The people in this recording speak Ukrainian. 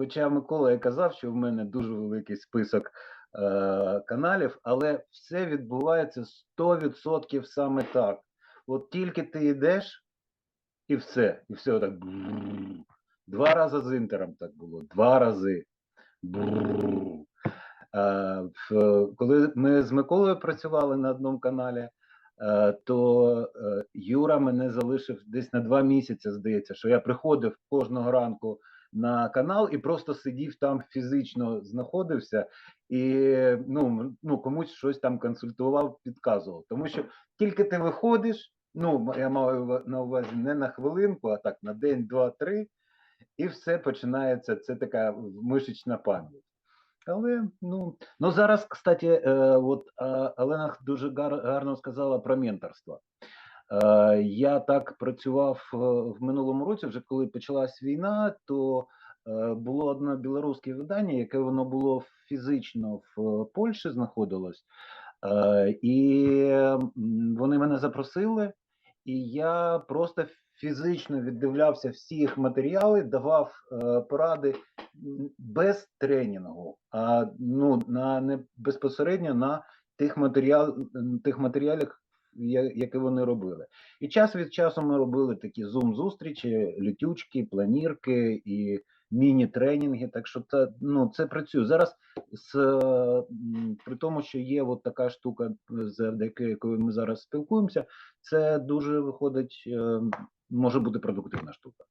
Хоча Микола і казав, що в мене дуже великий список е, каналів, але все відбувається 100% саме так. От тільки ти йдеш, і все, і все так. Два рази з інтером так було, два рази. Е, коли ми з Миколою працювали на одному каналі, е, то е, Юра мене залишив десь на два місяці, здається, що я приходив кожного ранку на канал і просто сидів там фізично знаходився і ну, ну комусь щось там консультував, підказував. Тому що тільки ти виходиш, ну я маю на увазі не на хвилинку, а так на день, два, три, і все починається. Це така мишечна пам'ять. Але ну, ну зараз, кстати, е, от Олена дуже гар- гарно сказала про менторство. Е, я так працював е, в минулому році, вже коли почалась війна, то е, було одне білоруське видання, яке воно було фізично в Польщі знаходилось. І вони мене запросили, і я просто фізично віддивлявся всі їх матеріали, давав поради без тренінгу, а ну на не безпосередньо на тих матеріал, тих матеріалах, я- які вони робили. І час від часу ми робили такі зум-зустрічі, лютючки, планірки і міні-тренінги. Так що це, ну, це працює. Зараз з, при тому, що є от така штука, завдяки якою ми зараз спілкуємося, це дуже виходить, е, може бути продуктивна штука.